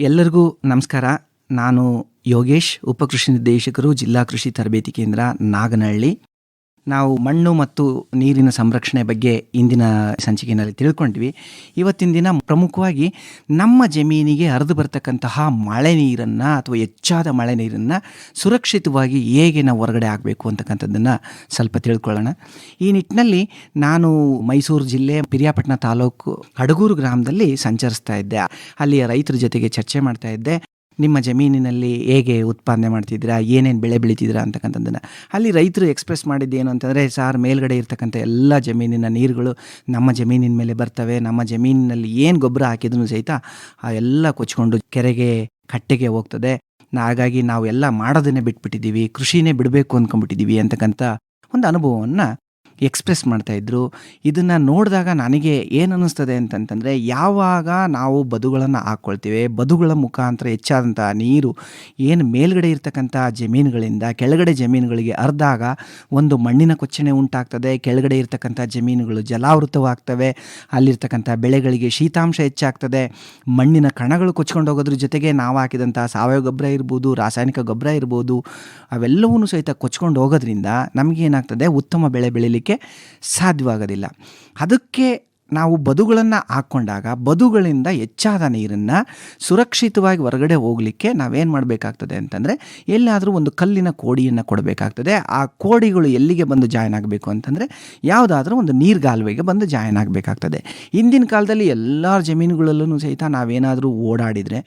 ಎಲ್ಲರಿಗೂ ನಮಸ್ಕಾರ. ನಾನು ಯೋಗೇಶ್ ಉಪಕೃಷಿ ನಿರ್ದೇಶಕರು ಜಿಲ್ಲಾ ಕೃಷಿ ತರಬೇತಿ ಕೇಂದ್ರ ನಾಗನಹಳ್ಳಿ. ನಾವು ಮಣ್ಣು ಮತ್ತು ನೀರಿನ ಸಂರಕ್ಷಣೆ ಬಗ್ಗೆ ಇಂದಿನ ಸಂಚಿಕೆಯಲ್ಲಿ ತಿಳ್ಕೊಂಡ್ವಿ. ಇವತ್ತಿನ ದಿನ ಪ್ರಮುಖವಾಗಿ ನಮ್ಮ ಜಮೀನಿಗೆ ಹರಿದು ಬರ್ತಕ್ಕಂತಹ ಮಳೆ ನೀರನ್ನು ಅಥವಾ ಹೆಚ್ಚಾದ ಮಳೆ ನೀರನ್ನು ಸುರಕ್ಷಿತವಾಗಿ ಹೇಗೆ ನಾವು ಹೊರಗಡೆ ಆಗಬೇಕು ಅಂತಕ್ಕಂಥದ್ದನ್ನು ಸ್ವಲ್ಪ ತಿಳ್ಕೊಳ್ಳೋಣ. ಈ ನಿಟ್ಟಿನಲ್ಲಿ ನಾನು ಮೈಸೂರು ಜಿಲ್ಲೆ ಪಿರಿಯಾಪಟ್ಟಣ ತಾಲೂಕು ಹಡಗೂರು ಗ್ರಾಮದಲ್ಲಿ ಸಂಚರಿಸ್ತಾ ಇದ್ದೆ. ಅಲ್ಲಿಯ ರೈತರ ಜೊತೆಗೆ ಚರ್ಚೆ ಮಾಡ್ತಾ ಇದ್ದೆ. ನಿಮ್ಮ ಜಮೀನಿನಲ್ಲಿ ಹೇಗೆ ಉತ್ಪಾದನೆ ಮಾಡ್ತಿದ್ದೀರಾ? ಏನೇನು ಬೆಳೆ ಬೆಳೀತಿದ್ದೀರಾ ಅಂತಕ್ಕಂಥದ್ದನ್ನು. ಅಲ್ಲಿ ರೈತರು ಎಕ್ಸ್ಪ್ರೆಸ್ ಮಾಡಿದ್ದೇನು ಅಂತಂದರೆ, ಸಾರ್, ಮೇಲ್ಗಡೆ ಇರ್ತಕ್ಕಂಥ ಎಲ್ಲ ಜಮೀನಿನ ನೀರುಗಳು ನಮ್ಮ ಜಮೀನಿನ ಮೇಲೆ ಬರ್ತವೆ. ನಮ್ಮ ಜಮೀನಿನಲ್ಲಿ ಏನು ಗೊಬ್ಬರ ಹಾಕಿದ್ರು ಸಹಿತ ಆ ಎಲ್ಲ ಕೊಚ್ಕೊಂಡು ಕೆರೆಗೆ, ಕಟ್ಟೆಗೆ ಹೋಗ್ತದೆ. ಹಾಗಾಗಿ ನಾವು ಎಲ್ಲ ಮಾಡೋದನ್ನೇ ಬಿಟ್ಬಿಟ್ಟಿದ್ದೀವಿ. ಕೃಷಿನೇ ಬಿಡಬೇಕು ಅಂದ್ಕೊಂಡ್ಬಿಟ್ಟಿದ್ದೀವಿ ಅಂತಕ್ಕಂಥ ಒಂದು ಅನುಭವವನ್ನು ಎಕ್ಸ್ಪ್ರೆಸ್ ಮಾಡ್ತಾಯಿದ್ರು ಇದನ್ನು ನೋಡಿದಾಗ ನನಗೆ ಏನು ಅನ್ನಿಸ್ತದೆ ಅಂತಂತಂದರೆ, ಯಾವಾಗ ನಾವು ಬದುಗಳನ್ನು ಹಾಕ್ಕೊಳ್ತೀವಿ ಬದುಗಳ ಮುಖಾಂತರ ಹೆಚ್ಚಾದಂಥ ನೀರು ಏನು ಮೇಲ್ಗಡೆ ಇರ್ತಕ್ಕಂಥ ಜಮೀನುಗಳಿಂದ ಕೆಳಗಡೆ ಜಮೀನುಗಳಿಗೆ ಅರ್ದಾಗ ಒಂದು ಮಣ್ಣಿನ ಕೊಚ್ಚಣೆ ಉಂಟಾಗ್ತದೆ, ಕೆಳಗಡೆ ಇರ್ತಕ್ಕಂಥ ಜಮೀನುಗಳು ಜಲಾವೃತವಾಗ್ತವೆ, ಅಲ್ಲಿರ್ತಕ್ಕಂಥ ಬೆಳೆಗಳಿಗೆ ಶೀತಾಂಶ ಹೆಚ್ಚಾಗ್ತದೆ, ಮಣ್ಣಿನ ಕಣಗಳು ಕೊಚ್ಕೊಂಡು ಹೋಗೋದ್ರ ಜೊತೆಗೆ ನಾವು ಹಾಕಿದಂಥ ಸಾವಯವ ಗೊಬ್ಬರ ಇರ್ಬೋದು, ರಾಸಾಯನಿಕ ಗೊಬ್ಬರ ಇರ್ಬೋದು ಅವೆಲ್ಲವೂ ಸಹಿತ ಕೊಚ್ಕೊಂಡು ಹೋಗೋದ್ರಿಂದ ನಮಗೇನಾಗ್ತದೆ, ಉತ್ತಮ ಬೆಳೆ ಬೆಳೀಲಿಕ್ಕೆ ಸಾಧ್ಯವಾಗೋದಿಲ್ಲ. ಅದಕ್ಕೆ ನಾವು ಬದುಗಳನ್ನು ಹಾಕ್ಕೊಂಡಾಗ ಬದುಗಳಿಂದ ಹೆಚ್ಚಾದ ನೀರನ್ನು ಸುರಕ್ಷಿತವಾಗಿ ಹೊರಗಡೆ ಹೋಗಲಿಕ್ಕೆ ನಾವೇನು ಮಾಡಬೇಕಾಗ್ತದೆ ಅಂತಂದರೆ ಎಲ್ಲಾದರೂ ಒಂದು ಕಲ್ಲಿನ ಕೋಡಿಯನ್ನು ಕೊಡಬೇಕಾಗ್ತದೆ. ಆ ಕೋಡಿಗಳು ಎಲ್ಲಿಗೆ ಬಂದು ಜಾಯ್ನ್ ಆಗಬೇಕು ಅಂತಂದರೆ ಯಾವುದಾದ್ರೂ ಒಂದು ನೀರ್ಗಾಲುವೆಗೆ ಬಂದು ಜಾಯ್ನ್ ಆಗಬೇಕಾಗ್ತದೆ. ಹಿಂದಿನ ಕಾಲದಲ್ಲಿ ಎಲ್ಲ ಜಮೀನುಗಳಲ್ಲೂ ಸಹಿತ ನಾವೇನಾದರೂ ಓಡಾಡಿದರೆ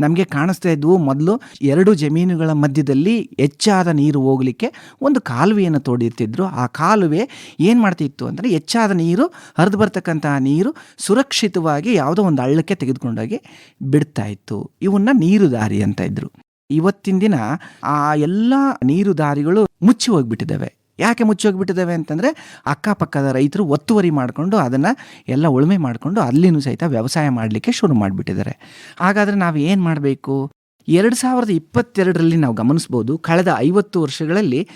ನಮಗೆ ಕಾಣಿಸ್ತಾ ಇದ್ವು ಮೊದಲು ಎರಡು ಜಮೀನುಗಳ ಮಧ್ಯದಲ್ಲಿ ಹೆಚ್ಚಾದ ನೀರು ಹೋಗಲಿಕ್ಕೆ ಒಂದು ಕಾಲುವೆಯನ್ನು ತೋಡಿರ್ತಿದ್ರು. ಆ ಕಾಲುವೆ ಏನು ಮಾಡ್ತಿತ್ತು ಅಂದರೆ ಹೆಚ್ಚಾದ ನೀರು, ಹರಿದು ಬರ್ತಕ್ಕಂತಹ ನೀರು ಸುರಕ್ಷಿತವಾಗಿ ಯಾವುದೋ ಒಂದು ಹಳ್ಳಕ್ಕೆ ತೆಗೆದುಕೊಂಡೋಗಿ ಬಿಡ್ತಾ ಇತ್ತು. ಇವನ್ನ ನೀರು ದಾರಿ ಅಂತ ಇದ್ರು. ಇವತ್ತಿನ ದಿನ ಆ ಎಲ್ಲ ನೀರು ದಾರಿಗಳು ಮುಚ್ಚಿ ಹೋಗ್ಬಿಟ್ಟಿದ್ದಾವೆ. ಯಾಕೆ ಮುಚ್ಚಿ ಹೋಗ್ಬಿಟ್ಟಿದ್ದಾವೆ ಅಂತಂದರೆ ಅಕ್ಕಪಕ್ಕದ ರೈತರು ಒತ್ತುವರಿ ಮಾಡಿಕೊಂಡು ಅದನ್ನು ಎಲ್ಲ ಉಳುಮೆ ಮಾಡಿಕೊಂಡು ಅಲ್ಲಿನೂ ಸಹಿತ ವ್ಯವಸಾಯ ಮಾಡಲಿಕ್ಕೆ ಶುರು ಮಾಡಿಬಿಟ್ಟಿದ್ದಾರೆ. ಹಾಗಾದರೆ ನಾವು ಏನು ಮಾಡಬೇಕು? ಎರಡು ಸಾವಿರದ ಇಪ್ಪತ್ತೆರಡರಲ್ಲಿ ನಾವು ಗಮನಿಸ್ಬೋದು, ಕಳೆದ ಐವತ್ತು ವರ್ಷಗಳಲ್ಲಿ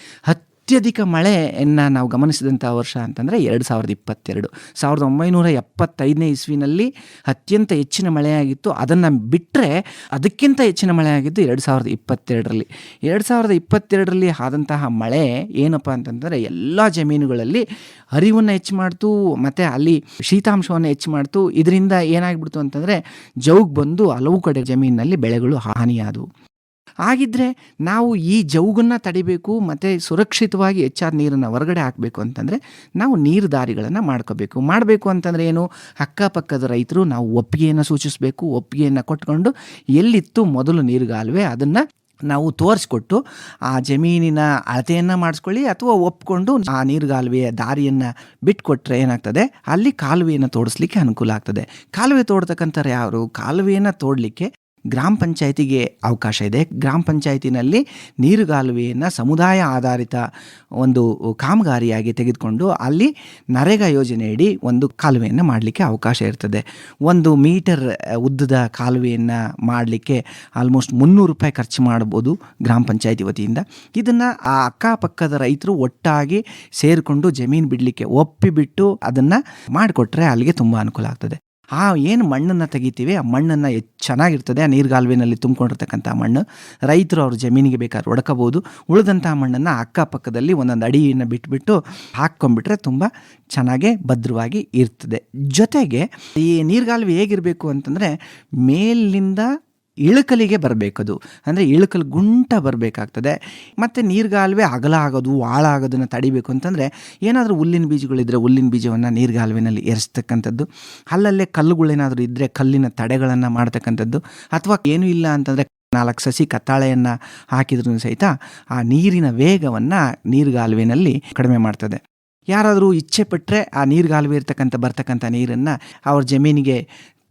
ಅತ್ಯಧಿಕ ಮಳೆಯನ್ನು ನಾವು ಗಮನಿಸಿದಂಥ ವರ್ಷ ಅಂತಂದರೆ ಎರಡು ಸಾವಿರದ ಇಪ್ಪತ್ತೆರಡು. ಸಾವಿರದ ಒಂಬೈನೂರ ಎಪ್ಪತ್ತೈದನೇ ಇಸ್ವಿನಲ್ಲಿ ಅತ್ಯಂತ ಹೆಚ್ಚಿನ ಮಳೆಯಾಗಿತ್ತು. ಅದನ್ನು ಬಿಟ್ಟರೆ ಅದಕ್ಕಿಂತ ಹೆಚ್ಚಿನ ಮಳೆಯಾಗಿದ್ದು ಎರಡು ಸಾವಿರದ ಇಪ್ಪತ್ತೆರಡರಲ್ಲಿ. ಎರಡು ಸಾವಿರದ ಇಪ್ಪತ್ತೆರಡರಲ್ಲಿ ಆದಂತಹ ಮಳೆ ಏನಪ್ಪ ಅಂತಂದರೆ ಎಲ್ಲ ಜಮೀನುಗಳಲ್ಲಿ ಹರಿವನ್ನು ಹೆಚ್ಚು ಮಾಡ್ತು, ಮತ್ತು ಅಲ್ಲಿ ಶೀತಾಂಶವನ್ನು ಹೆಚ್ಚು ಮಾಡ್ತು. ಇದರಿಂದ ಏನಾಗ್ಬಿಡ್ತು ಅಂತಂದರೆ ಜೌಗ್ ಬಂದು ಹಲವು ಕಡೆ ಜಮೀನಿನಲ್ಲಿ ಬೆಳೆಗಳು ಹಾನಿಯಾದವು. ಹಾಗಿದ್ರೆ ನಾವು ಈ ಜೌಗನ್ನು ತಡಿಬೇಕು, ಮತ್ತು ಸುರಕ್ಷಿತವಾಗಿ ಹೆಚ್ಚಾದ ನೀರನ್ನು ಹೊರಗಡೆ ಹಾಕಬೇಕು ಅಂತಂದರೆ ನಾವು ನೀರು ದಾರಿಗಳನ್ನು ಮಾಡ್ಕೋಬೇಕು. ಮಾಡಬೇಕು ಅಂತಂದರೆ ಏನು? ಅಕ್ಕಪಕ್ಕದ ರೈತರು ನಾವು ಒಪ್ಪಿಗೆಯನ್ನು ಸೂಚಿಸಬೇಕು, ಒಪ್ಪಿಗೆಯನ್ನು ಕೊಟ್ಕೊಂಡು ಎಲ್ಲಿತ್ತು ಮೊದಲು ನೀರುಗಾಲುವೆ ಅದನ್ನು ನಾವು ತೋರಿಸ್ಕೊಟ್ಟು ಆ ಜಮೀನಿನ ಅಳತೆಯನ್ನು ಮಾಡಿಸ್ಕೊಳ್ಳಿ ಅಥವಾ ಒಪ್ಕೊಂಡು ಆ ನೀರುಗಾಲುವೆಯ ದಾರಿಯನ್ನು ಬಿಟ್ಕೊಟ್ರೆ ಏನಾಗ್ತದೆ? ಅಲ್ಲಿ ಕಾಲುವೆಯನ್ನು ತೋಡಿಸ್ಲಿಕ್ಕೆ ಅನುಕೂಲ ಆಗ್ತದೆ. ಕಾಲುವೆ ತೋಡ್ತಕ್ಕಂಥವ್ರು ಯಾರು? ಕಾಲುವೆಯನ್ನು ತೋಡಲಿಕ್ಕೆ ಗ್ರಾಮ ಪಂಚಾಯತಿಗೆ ಅವಕಾಶ ಇದೆ. ಗ್ರಾಮ ಪಂಚಾಯತಿನಲ್ಲಿ ನೀರುಗಾಲುವೆಯನ್ನು ಸಮುದಾಯ ಆಧಾರಿತ ಒಂದು ಕಾಮಗಾರಿಯಾಗಿ ತೆಗೆದುಕೊಂಡು ಅಲ್ಲಿ ನರೇಗಾ ಯೋಜನೆಯಡಿ ಒಂದು ಕಾಲುವೆಯನ್ನು ಮಾಡಲಿಕ್ಕೆ ಅವಕಾಶ ಇರ್ತದೆ. ಒಂದು ಮೀಟರ್ ಉದ್ದದ ಕಾಲುವೆಯನ್ನು ಮಾಡಲಿಕ್ಕೆ ಆಲ್ಮೋಸ್ಟ್ ಮುನ್ನೂರು ರೂಪಾಯಿ ಖರ್ಚು ಮಾಡ್ಬೋದು ಗ್ರಾಮ ಪಂಚಾಯತಿ ವತಿಯಿಂದ. ಇದನ್ನು ಆ ಅಕ್ಕಪಕ್ಕದ ರೈತರು ಒಟ್ಟಾಗಿ ಸೇರಿಕೊಂಡು ಜಮೀನು ಬಿಡಲಿಕ್ಕೆ ಒಪ್ಪಿಬಿಟ್ಟು ಅದನ್ನು ಮಾಡಿಕೊಟ್ರೆ ಅಲ್ಲಿಗೆ ತುಂಬ ಅನುಕೂಲ ಆಗ್ತದೆ. ಆ ಏನು ಮಣ್ಣನ್ನು ತೆಗಿತೀವಿ, ಆ ಮಣ್ಣನ್ನು ಹೆಚ್ಚು ಚೆನ್ನಾಗಿರ್ತದೆ, ಆ ನೀರ್ಗಾಲುವೆನಲ್ಲಿ ತುಂಬಿಕೊಂಡಿರ್ತಕ್ಕಂಥ ಮಣ್ಣು. ರೈತರು ಅವ್ರ ಜಮೀನಿಗೆ ಬೇಕಾದ್ರೆ ಒಡ್ಕೋಬೋದು. ಉಳಿದಂಥ ಮಣ್ಣನ್ನು ಅಕ್ಕಪಕ್ಕದಲ್ಲಿ ಒಂದೊಂದು ಅಡಿಯನ್ನು ಬಿಟ್ಬಿಟ್ಟು ಹಾಕ್ಕೊಂಬಿಟ್ರೆ ತುಂಬ ಚೆನ್ನಾಗೇ ಭದ್ರವಾಗಿ ಇರ್ತದೆ. ಜೊತೆಗೆ ಈ ನೀರ್ಗಾಲುವೆ ಹೇಗಿರಬೇಕು ಅಂತಂದರೆ ಮೇಲಿಂದ ಇಳುಕಲಿಗೆ ಬರಬೇಕದು. ಅಂದರೆ ಇಳುಕಲು ಗುಂಟ ಬರಬೇಕಾಗ್ತದೆ. ಮತ್ತು ನೀರ್ಗಾಲುವೆ ಅಗಲ ಆಗೋದು, ಆಳ ಆಗೋದನ್ನು ತಡಿಬೇಕು ಅಂತಂದರೆ ಏನಾದರೂ ಹುಲ್ಲಿನ ಬೀಜಗಳಿದ್ದರೆ ಹುಲ್ಲಿನ ಬೀಜವನ್ನು ನೀರ್ಗಾಲುವೆನಲ್ಲಿ ಎರಿಸ್ತಕ್ಕಂಥದ್ದು ಅಲ್ಲಲ್ಲೇ ಕಲ್ಲುಗಳೇನಾದರೂ ಇದ್ದರೆ ಕಲ್ಲಿನ ತಡೆಗಳನ್ನು ಮಾಡ್ತಕ್ಕಂಥದ್ದು. ಅಥವಾ ಏನೂ ಇಲ್ಲ ಅಂತಂದರೆ ನಾಲ್ಕು ಸಸಿ ಕತ್ತಾಳೆಯನ್ನು ಹಾಕಿದ್ರೂ ಸಹಿತ ಆ ನೀರಿನ ವೇಗವನ್ನು ನೀರ್ಗಾಲುವೆನಲ್ಲಿ ಕಡಿಮೆ ಮಾಡ್ತದೆ. ಯಾರಾದರೂ ಇಚ್ಛೆ ಪಟ್ಟರೆ ಆ ನೀರ್ಗಾಲುವೆ ಇರ್ತಕ್ಕಂಥ, ಬರ್ತಕ್ಕಂಥ ನೀರನ್ನು ಅವ್ರ ಜಮೀನಿಗೆ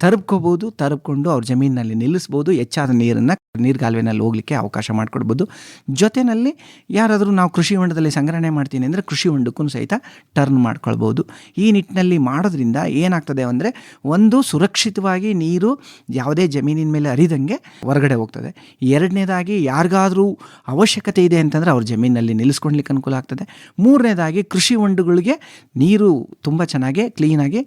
ತರಬ್ಕೋಬೋದು ತರಬ್ಕೊಂಡು ಅವ್ರ ಜಮೀನಿನಲ್ಲಿ ನಿಲ್ಲಿಸ್ಬೋದು ಹೆಚ್ಚಾದ ನೀರನ್ನು ನೀರ್ಗಾಲುವೆನಲ್ಲಿ ಹೋಗಲಿಕ್ಕೆ ಅವಕಾಶ ಮಾಡಿಕೊಡ್ಬೋದು. ಜೊತೆಯಲ್ಲಿ ಯಾರಾದರೂ ನಾವು ಕೃಷಿ ಹೊಂಡದಲ್ಲಿ ಸಂಗ್ರಹಣೆ ಮಾಡ್ತೀನಿ ಅಂದರೆ ಕೃಷಿ ಹೊಂಡಕ್ಕೂ ಸಹಿತ ಟರ್ನ್ ಮಾಡ್ಕೊಳ್ಬೋದು. ಈ ನಿಟ್ಟಿನಲ್ಲಿ ಮಾಡೋದ್ರಿಂದ ಏನಾಗ್ತದೆ ಅಂದರೆ ಒಂದು ಸುರಕ್ಷಿತವಾಗಿ ನೀರು ಯಾವುದೇ ಜಮೀನಿನ ಮೇಲೆ ಹರಿದಂಗೆ ಹೊರಗಡೆ ಹೋಗ್ತದೆ. ಎರಡನೇದಾಗಿ ಯಾರಿಗಾದರೂ ಅವಶ್ಯಕತೆ ಇದೆ ಅಂತಂದರೆ ಅವ್ರ ಜಮೀನಿನಲ್ಲಿ ನಿಲ್ಲಿಸ್ಕೊಳ್ಲಿಕ್ಕೆ ಅನುಕೂಲ ಆಗ್ತದೆ. ಮೂರನೇದಾಗಿ ಕೃಷಿ ಹೊಂಡಗಳಿಗೆ ನೀರು ತುಂಬ ಚೆನ್ನಾಗಿ ಕ್ಲೀನಾಗಿ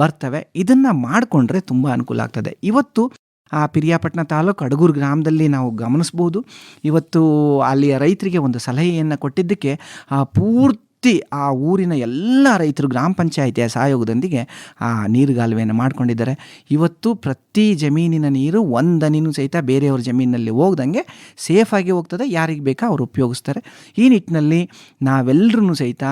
ಬರ್ತವೆ. ಇದನ್ನು ಮಾಡಿಕೊಂಡ್ರೆ ತುಂಬ ಅನುಕೂಲ ಆಗ್ತದೆ. ಇವತ್ತು ಆ ಪಿರಿಯಾಪಟ್ಟಣ ತಾಲೂಕು ಅಡಗೂರು ಗ್ರಾಮದಲ್ಲಿ ನಾವು ಗಮನಿಸ್ಬೋದು. ಇವತ್ತು ಅಲ್ಲಿಯ ರೈತರಿಗೆ ಒಂದು ಸಲಹೆಯನ್ನು ಕೊಟ್ಟಿದ್ದಕ್ಕೆ, ಆ ಪೂರ್ತಿ ಆ ಊರಿನ ಎಲ್ಲ ರೈತರು ಗ್ರಾಮ ಪಂಚಾಯಿತಿಯ ಸಹಯೋಗದೊಂದಿಗೆ ಆ ನೀರುಗಾಲುವೆಯನ್ನು ಮಾಡಿಕೊಂಡಿದ್ದಾರೆ. ಇವತ್ತು ಪ್ರತಿ ಜಮೀನಿನ ನೀರು ಒಂದನಿನೂ ಸಹಿತ ಬೇರೆಯವ್ರ ಜಮೀನಿನಲ್ಲಿ ಹೋಗ್ದಂಗೆ ಸೇಫಾಗಿ ಹೋಗ್ತದೆ, ಯಾರಿಗೆ ಬೇಕಾ ಅವರು ಉಪಯೋಗಿಸ್ತಾರೆ. ಈ ನಿಟ್ಟಿನಲ್ಲಿ ನಾವೆಲ್ಲರೂ ಸಹಿತ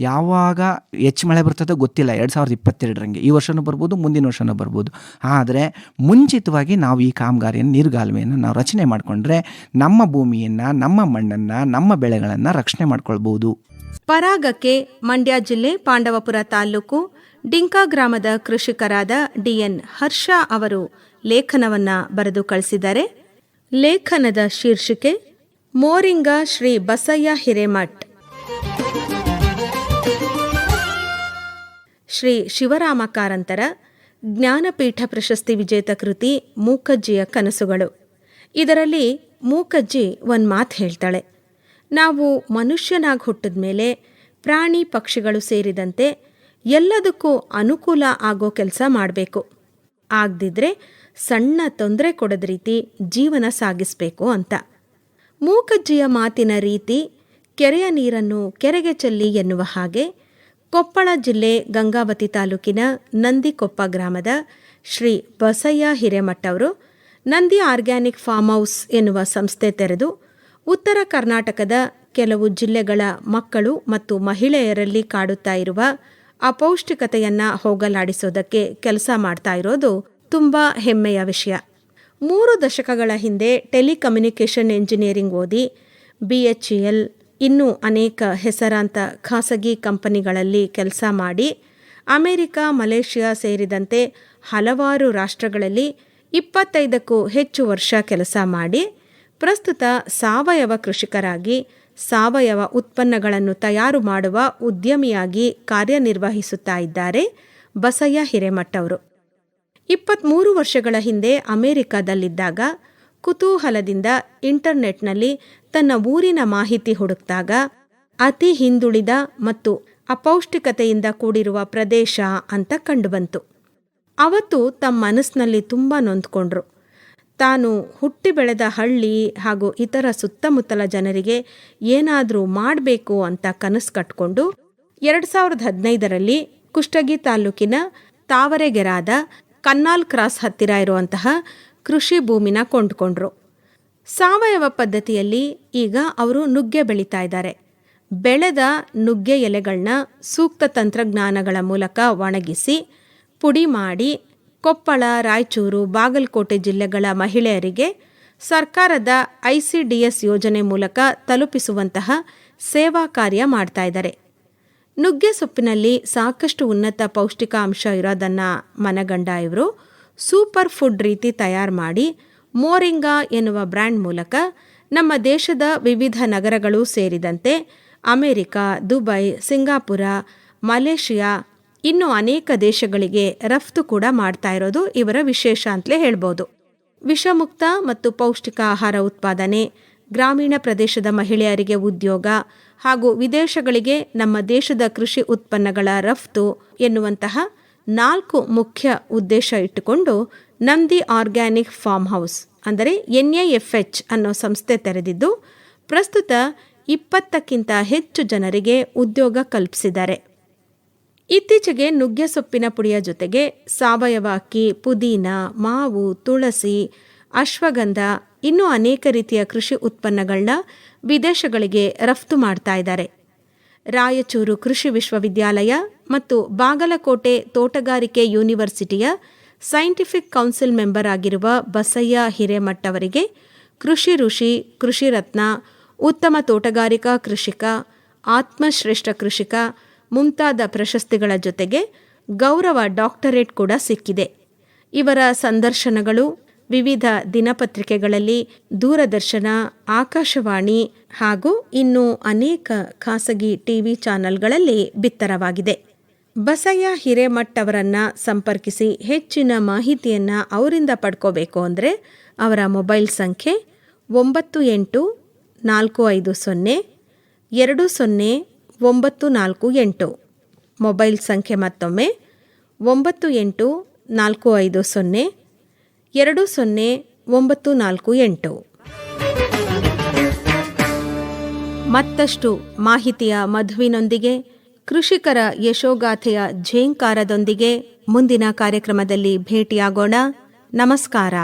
ಯಾವಾಗ ಹೆಚ್ಚು ಮಳೆ ಬರ್ತದೋ ಗೊತ್ತಿಲ್ಲ, ಎರಡು ಸಾವಿರದ ಇಪ್ಪತ್ತೆರಡರಂಗೆ. ಈ ವರ್ಷವೂ ಬರ್ಬೋದು, ಮುಂದಿನ ವರ್ಷವೂ ಬರ್ಬೋದು. ಆದರೆ ಮುಂಚಿತವಾಗಿ ನಾವು ಈ ಕಾಮಗಾರಿಯನ್ನು, ನೀರುಗಾಲುವೆಯನ್ನು ನಾವು ರಚನೆ ಮಾಡಿಕೊಂಡ್ರೆ ನಮ್ಮ ಭೂಮಿಯನ್ನು, ನಮ್ಮ ಮಣ್ಣನ್ನು, ನಮ್ಮ ಬೆಳೆಗಳನ್ನು ರಕ್ಷಣೆ ಮಾಡ್ಕೊಳ್ಬೋದು ಪರಾಗಕ್ಕೆ ಮಂಡ್ಯ ಜಿಲ್ಲೆ ಪಾಂಡವಪುರ ತಾಲೂಕು ಡಿಂಕಾ ಗ್ರಾಮದ ಕೃಷಿಕರಾದ ಡಿಎನ್ ಹರ್ಷ ಅವರು ಲೇಖನವನ್ನ ಬರೆದು ಕಳಿಸಿದ್ದಾರೆ. ಲೇಖನದ ಶೀರ್ಷಿಕೆ, ಮೋರಿಂಗ ಶ್ರೀ ಬಸಯ್ಯ ಹಿರೇಮಠ್. ಶ್ರೀ ಶಿವರಾಮ ಕಾರಂತರ, ಜ್ಞಾನಪೀಠ ಪ್ರಶಸ್ತಿ ವಿಜೇತ ಕೃತಿ ಮೂಕಜ್ಜಿಯ ಕನಸುಗಳು. ಇದರಲ್ಲಿ ಮೂಕಜ್ಜಿ ಒಂದು ಮಾತು ಹೇಳ್ತಾಳೆ. ನಾವು ಮನುಷ್ಯನಾಗಿ ಹುಟ್ಟಿದ ಮೇಲೆ ಪ್ರಾಣಿ ಪಕ್ಷಿಗಳು ಸೇರಿದಂತೆ ಎಲ್ಲದಕ್ಕೂ ಅನುಕೂಲ ಆಗೋ ಕೆಲಸ ಮಾಡಬೇಕು. ಆಗದಿದ್ರೆ ಸಣ್ಣ ತೊಂದರೆ ಕೊಡದ ರೀತಿ ಜೀವನ ಸಾಗಿಸಬೇಕು ಅಂತ. ಮೂಕಜ್ಜಿಯ ಮಾತಿನ ರೀತಿ ಕೆರೆಯ ನೀರನ್ನು ಕೆರೆಗೆ ಚೆಲ್ಲಿ ಎನ್ನುವ ಹಾಗೆ ಕೊಪ್ಪಳ ಜಿಲ್ಲೆ ಗಂಗಾವತಿ ತಾಲೂಕಿನ ನಂದಿಕೊಪ್ಪ ಗ್ರಾಮದ ಶ್ರೀ ಬಸಯ್ಯ ಹಿರೇಮಠವರು ನಂದಿ ಆರ್ಗ್ಯಾನಿಕ್ ಫಾರ್ಮ್ ಹೌಸ್ ಎನ್ನುವ ಸಂಸ್ಥೆ ತೆರೆದು ಉತ್ತರ ಕರ್ನಾಟಕದ ಕೆಲವು ಜಿಲ್ಲೆಗಳ ಮಕ್ಕಳು ಮತ್ತು ಮಹಿಳೆಯರಲ್ಲಿ ಕಾಡುತ್ತಾ ಇರುವ ಅಪೌಷ್ಟಿಕತೆಯನ್ನು ಹೋಗಲಾಡಿಸೋದಕ್ಕೆ ಕೆಲಸ ಮಾಡ್ತಾ ಇರೋದು ತುಂಬಾ ಹೆಮ್ಮೆಯ ವಿಷಯ. ಮೂರು ದಶಕಗಳ ಹಿಂದೆ ಟೆಲಿಕಮ್ಯುನಿಕೇಷನ್ ಎಂಜಿನಿಯರಿಂಗ್ ಓದಿ ಬಿಎಚ್ಇಎಲ್ ಇನ್ನೂ ಅನೇಕ ಹೆಸರಾಂತ ಖಾಸಗಿ ಕಂಪನಿಗಳಲ್ಲಿ ಕೆಲಸ ಮಾಡಿ ಅಮೆರಿಕ, ಮಲೇಷ್ಯಾ ಸೇರಿದಂತೆ ಹಲವಾರು ರಾಷ್ಟ್ರಗಳಲ್ಲಿ ಇಪ್ಪತ್ತೈದಕ್ಕೂ ಹೆಚ್ಚು ವರ್ಷ ಕೆಲಸ ಮಾಡಿ ಪ್ರಸ್ತುತ ಸಾವಯವ ಕೃಷಿಕರಾಗಿ ಸಾವಯವ ಉತ್ಪನ್ನಗಳನ್ನು ತಯಾರು ಮಾಡುವ ಉದ್ಯಮಿಯಾಗಿ ಕಾರ್ಯನಿರ್ವಹಿಸುತ್ತಾ ಇದ್ದಾರೆ ಬಸಯ್ಯ ಹಿರೇಮಠವರು. ಇಪ್ಪತ್ತ್ಮೂರು ವರ್ಷಗಳ ಹಿಂದೆ ಅಮೆರಿಕದಲ್ಲಿದ್ದಾಗ ಕುತೂಹಲದಿಂದ ಇಂಟರ್ನೆಟ್ನಲ್ಲಿ ತನ್ನ ಊರಿನ ಮಾಹಿತಿ ಹುಡುಕ್ತಾಗ ಅತಿ ಹಿಂದುಳಿದ ಮತ್ತು ಅಪೌಷ್ಟಿಕತೆಯಿಂದ ಕೂಡಿರುವ ಪ್ರದೇಶ ಅಂತ ಕಂಡುಬಂತು. ಅವತ್ತು ತಮ್ಮ ಮನಸ್ಸಿನಲ್ಲಿ ತುಂಬ ನೊಂದ್ಕೊಂಡ್ರು. ತಾನು ಹುಟ್ಟಿ ಬೆಳೆದ ಹಳ್ಳಿ ಹಾಗೂ ಇತರ ಸುತ್ತಮುತ್ತಲ ಜನರಿಗೆ ಏನಾದರೂ ಮಾಡಬೇಕು ಅಂತ ಕನಸು ಕಟ್ಕೊಂಡು ಎರಡು ಸಾವಿರದ ಹದಿನೈದರಲ್ಲಿ ಕುಷ್ಟಗಿ ತಾಲೂಕಿನ ತಾವರೆಗೆರಾದ ಕನ್ನಾಲ್ ಕ್ರಾಸ್ ಹತ್ತಿರ ಇರುವಂತಹ ಕೃಷಿ ಭೂಮಿನ ಕೊಂಡ್ಕೊಂಡ್ರು. ಸಾವಯವ ಪದ್ಧತಿಯಲ್ಲಿ ಈಗ ಅವರು ನುಗ್ಗೆ ಬೆಳೀತಾ ಇದ್ದಾರೆ. ಬೆಳೆದ ನುಗ್ಗೆ ಎಲೆಗಳನ್ನ ಸೂಕ್ತ ತಂತ್ರಜ್ಞಾನಗಳ ಮೂಲಕ ಒಣಗಿಸಿ, ಪುಡಿ ಮಾಡಿ ಕೊಪ್ಪಳ, ರಾಯಚೂರು, ಬಾಗಲಕೋಟೆ ಜಿಲ್ಲೆಗಳ ಮಹಿಳೆಯರಿಗೆ ಸರ್ಕಾರದ ಐಸಿಡಿಎಸ್ ಯೋಜನೆ ಮೂಲಕ ತಲುಪಿಸುವಂತಹ ಸೇವಾ ಕಾರ್ಯ ಮಾಡ್ತಾ ಇದ್ದಾರೆ. ನುಗ್ಗೆ ಸೊಪ್ಪಿನಲ್ಲಿ ಸಾಕಷ್ಟು ಉನ್ನತ ಪೌಷ್ಟಿಕಾಂಶ ಇರೋದನ್ನು ಮನಗಂಡ ಇವರು ಸೂಪರ್ ಫುಡ್ ರೀತಿ ತಯಾರು ಮಾಡಿ ಮೋರಿಂಗಾ ಎನ್ನುವ ಬ್ರ್ಯಾಂಡ್ ಮೂಲಕ ನಮ್ಮ ದೇಶದ ವಿವಿಧ ನಗರಗಳು ಸೇರಿದಂತೆ ಅಮೆರಿಕ, ದುಬೈ, ಸಿಂಗಾಪುರ, ಮಲೇಷಿಯಾ ಇನ್ನು ಅನೇಕ ದೇಶಗಳಿಗೆ ರಫ್ತು ಕೂಡ ಮಾಡ್ತಾ ಇರೋದು ಇವರ ವಿಶೇಷ ಅಂತಲೇ ಹೇಳ್ಬೋದು. ವಿಷಮುಕ್ತ ಮತ್ತು ಪೌಷ್ಟಿಕ ಆಹಾರ ಉತ್ಪಾದನೆ, ಗ್ರಾಮೀಣ ಪ್ರದೇಶದ ಮಹಿಳೆಯರಿಗೆ ಉದ್ಯೋಗ ಹಾಗೂ ವಿದೇಶಗಳಿಗೆ ನಮ್ಮ ದೇಶದ ಕೃಷಿ ಉತ್ಪನ್ನಗಳ ರಫ್ತು ಎನ್ನುವಂತಹ ನಾಲ್ಕು ಮುಖ್ಯ ಉದ್ದೇಶ ಇಟ್ಟುಕೊಂಡು ನಂದಿ ಆರ್ಗ್ಯಾನಿಕ್ ಫಾರ್ಮ್ ಹೌಸ್ ಅಂದರೆ ಎನ್ಎಎಫ್ಎಚ್ ಅನ್ನೋ ಸಂಸ್ಥೆ ತೆರೆದಿದ್ದು, ಪ್ರಸ್ತುತ ಇಪ್ಪತ್ತಕ್ಕಿಂತ ಹೆಚ್ಚು ಜನರಿಗೆ ಉದ್ಯೋಗ ಕಲ್ಪಿಸಿದ್ದಾರೆ. ಇತ್ತೀಚೆಗೆ ನುಗ್ಗೆ ಸೊಪ್ಪಿನ ಪುಡಿಯ ಜೊತೆಗೆ ಸಾವಯವ ಅಕ್ಕಿ, ಪುದೀನ, ಮಾವು, ತುಳಸಿ, ಅಶ್ವಗಂಧ, ಇನ್ನೂ ಅನೇಕ ರೀತಿಯ ಕೃಷಿ ಉತ್ಪನ್ನಗಳನ್ನ ವಿದೇಶಗಳಿಗೆ ರಫ್ತು ಮಾಡ್ತಾ ಇದ್ದಾರೆ. ರಾಯಚೂರು ಕೃಷಿ ವಿಶ್ವವಿದ್ಯಾಲಯ ಮತ್ತು ಬಾಗಲಕೋಟೆ ತೋಟಗಾರಿಕೆ ಯೂನಿವರ್ಸಿಟಿಯ ಸೈಂಟಿಫಿಕ್ ಕೌನ್ಸಿಲ್ ಮೆಂಬರ್ ಆಗಿರುವ ಬಸಯ್ಯ ಹಿರೇಮಠ್ ಅವರಿಗೆ ಕೃಷಿ ಋಷಿ, ಕೃಷಿ ರತ್ನ, ಉತ್ತಮ ತೋಟಗಾರಿಕಾ ಕೃಷಿಕ, ಆತ್ಮಶ್ರೇಷ್ಠ ಕೃಷಿಕ ಮುಂತಾದ ಪ್ರಶಸ್ತಿಗಳ ಜೊತೆಗೆ ಗೌರವ ಡಾಕ್ಟರೇಟ್ ಕೂಡ ಸಿಕ್ಕಿದೆ. ಇವರ ಸಂದರ್ಶನಗಳು ವಿವಿಧ ದಿನಪತ್ರಿಕೆಗಳಲ್ಲಿ ದೂರದರ್ಶನ, ಆಕಾಶವಾಣಿ ಹಾಗೂ ಇನ್ನು ಅನೇಕ ಖಾಸಗಿ ಟಿವಿ ಚಾನೆಲ್ಗಳಲ್ಲಿ ಬಿತ್ತರವಾಗಿದೆ. ಬಸಯ್ಯ ಹಿರೇಮಠ್ ಅವರನ್ನು ಸಂಪರ್ಕಿಸಿ ಹೆಚ್ಚಿನ ಮಾಹಿತಿಯನ್ನು ಅವರಿಂದ ಪಡ್ಕೋಬೇಕು ಅಂದರೆ ಅವರ ಮೊಬೈಲ್ ಸಂಖ್ಯೆ ಒಂಬತ್ತು ಎಂಟು ನಾಲ್ಕು ಐದು ಸೊನ್ನೆ ಎರಡು ಸೊನ್ನೆ ಒಂಬತ್ತು ನಾಲ್ಕು ಎಂಟು. ಮೊಬೈಲ್ ಸಂಖ್ಯೆ ಮತ್ತೊಮ್ಮೆ. ಒಂಬತ್ತು ಎಂಟು ನಾಲ್ಕು ಐದು ಸೊನ್ನೆ. ಎರಡು ಸೊನ್ನೆ ಒಂಬತ್ತು ನಾಲ್ಕು ಎಂಟು. ಮತ್ತಷ್ಟು ಮಾಹಿತಿಯ ಮಧುವಿನೊಂದಿಗೆ ಕೃಷಿಕರ ಯಶೋಗಾಥೆಯ ಝೇಂಕಾರದೊಂದಿಗೆ ಮುಂದಿನ ಕಾರ್ಯಕ್ರಮದಲ್ಲಿ ಭೇಟಿಯಾಗೋಣ. ನಮಸ್ಕಾರ.